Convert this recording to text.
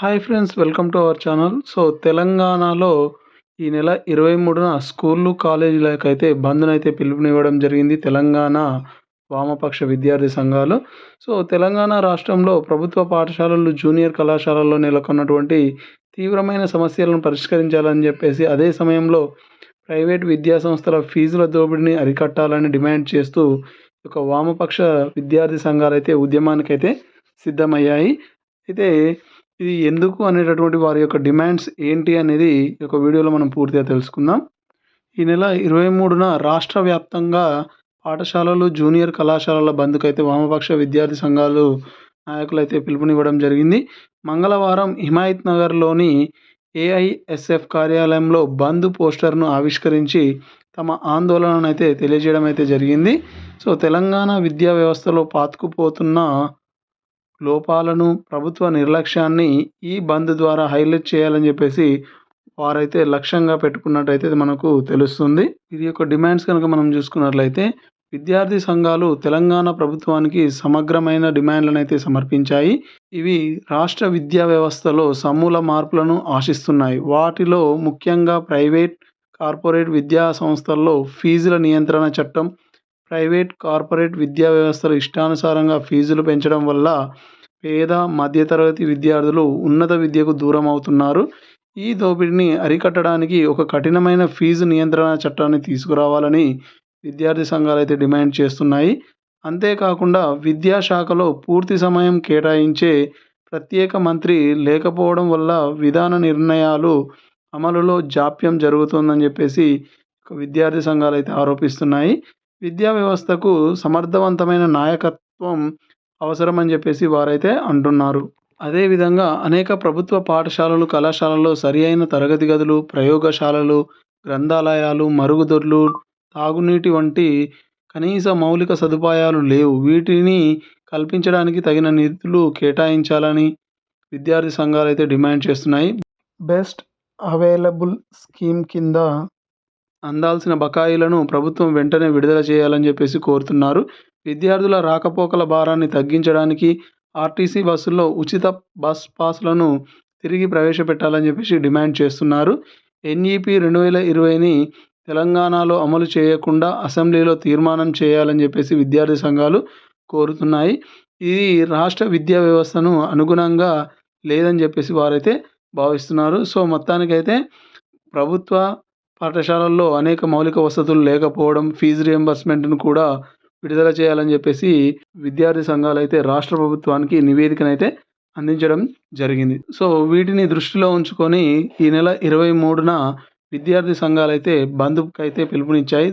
Hi friends welcome to our channel so తెలంగాణలో ఈ నెల ఇరవై మూడున స్కూళ్ళు కాలేజీలకు అయితే బంద్నైతే పిలుపునివ్వడం జరిగింది తెలంగాణ వామపక్ష విద్యార్థి సంఘాలు. సో తెలంగాణ రాష్ట్రంలో ప్రభుత్వ పాఠశాలలు జూనియర్ కళాశాలల్లో నెలకొన్నటువంటి తీవ్రమైన సమస్యలను పరిష్కరించాలని చెప్పేసి అదే సమయంలో ప్రైవేట్ విద్యా సంస్థల ఫీజుల దోపిడీని అరికట్టాలని డిమాండ్ చేస్తూ ఒక వామపక్ష విద్యార్థి సంఘాలు అయితే ఉద్యమానికైతే సిద్ధమయ్యాయి. అయితే ఇది ఎందుకు అనేటటువంటి వారి యొక్క డిమాండ్స్ ఏంటి అనేది ఈ యొక్క వీడియోలో మనం పూర్తిగా తెలుసుకుందాం. ఈ నెల ఇరవై మూడున రాష్ట్ర వ్యాప్తంగా పాఠశాలలు జూనియర్ కళాశాలల బంద్కు అయితే వామపక్ష విద్యార్థి సంఘాలు నాయకులు అయితే పిలుపునివ్వడం జరిగింది. మంగళవారం హిమాయత్ నగర్లోని ఏఐఎస్ఎఫ్ కార్యాలయంలో బంద్ పోస్టర్ను ఆవిష్కరించి తమ ఆందోళనను అయితే తెలియజేయడం అయితే జరిగింది. సో తెలంగాణ విద్యా వ్యవస్థలో పాతుకుపోతున్న లోపాలను ప్రభుత్వ నిర్లక్ష్యాన్ని ఈ బంద్ ద్వారా హైలైట్ చేయాలని చెప్పేసి వారైతే లక్ష్యంగా పెట్టుకున్నట్టయితే మనకు తెలుస్తుంది. ఇది యొక్క డిమాండ్స్ కనుక మనం చూసుకున్నట్లయితే విద్యార్థి సంఘాలు తెలంగాణ ప్రభుత్వానికి సమగ్రమైన డిమాండ్లను అయితే సమర్పించాయి. ఇవి రాష్ట్ర విద్యా వ్యవస్థలో సమూల మార్పులను ఆశిస్తున్నాయి. వాటిలో ముఖ్యంగా ప్రైవేట్ కార్పొరేట్ విద్యా సంస్థల్లో ఫీజుల నియంత్రణ చట్టం ప్రైవేట్ కార్పొరేట్ విద్యా వ్యవస్థలు ఇష్టానుసారంగా ఫీజులు పెంచడం వల్ల పేద మధ్యతరగతి విద్యార్థులు ఉన్నత విద్యకు దూరం అవుతున్నారు ఈ దోపిడీని అరికట్టడానికి ఒక కఠినమైన ఫీజు నియంత్రణ చట్టాన్ని తీసుకురావాలని విద్యార్థి సంఘాలు అయితే డిమాండ్ చేస్తున్నాయి. అంతేకాకుండా విద్యాశాఖలో పూర్తి సమయం కేటాయించే ప్రత్యేక మంత్రి లేకపోవడం వల్ల విధాన నిర్ణయాలు అమలులో జాప్యం జరుగుతుందని చెప్పేసి విద్యార్థి సంఘాలు అయితే ఆరోపిస్తున్నాయి. విద్యా వ్యవస్థకు సమర్థవంతమైన నాయకత్వం అవసరమని చెప్పేసి వారైతే అంటున్నారు. అదేవిధంగా అనేక ప్రభుత్వ పాఠశాలలు కళాశాలలో సరి అయిన తరగతి గదులు ప్రయోగశాలలు గ్రంథాలయాలు మరుగుదొడ్లు తాగునీటి వంటి కనీస మౌలిక సదుపాయాలు లేవు. వీటిని కల్పించడానికి తగిన నిధులు కేటాయించాలని విద్యార్థి సంఘాలు అయితే డిమాండ్ చేస్తున్నాయి. బెస్ట్ అవైలబుల్ స్కీమ్ కింద అందాల్సిన బకాయిలను ప్రభుత్వం వెంటనే విడుదల చేయాలని చెప్పేసి కోరుతున్నారు. విద్యార్థుల రాకపోకల భారాన్ని తగ్గించడానికి ఆర్టీసీ బస్సుల్లో ఉచిత బస్ పాస్లను తిరిగి ప్రవేశపెట్టాలని చెప్పేసి డిమాండ్ చేస్తున్నారు. ఎన్ఈపి రెండు వేల ఇరవైని తెలంగాణలో అమలు చేయకుండా అసెంబ్లీలో తీర్మానం చేయాలని చెప్పేసి విద్యార్థి సంఘాలు కోరుతున్నాయి. ఇది రాష్ట్ర విద్యా వ్యవస్థను అనుగుణంగా లేదని చెప్పేసి వారైతే భావిస్తున్నారు. సో మొత్తానికైతే ప్రభుత్వ పాఠశాలల్లో అనేక మౌలిక వసతులు లేకపోవడం ఫీజు రియంబర్స్మెంట్ను కూడా విడుదల చేయాలని చెప్పేసి విద్యార్థి సంఘాలు అయితే రాష్ట్ర ప్రభుత్వానికి నివేదికనైతే అందించడం జరిగింది. సో వీటిని దృష్టిలో ఉంచుకొని ఈ నెల ఇరవై మూడున విద్యార్థి సంఘాలు అయితే అయితే పిలుపునిచ్చాయి.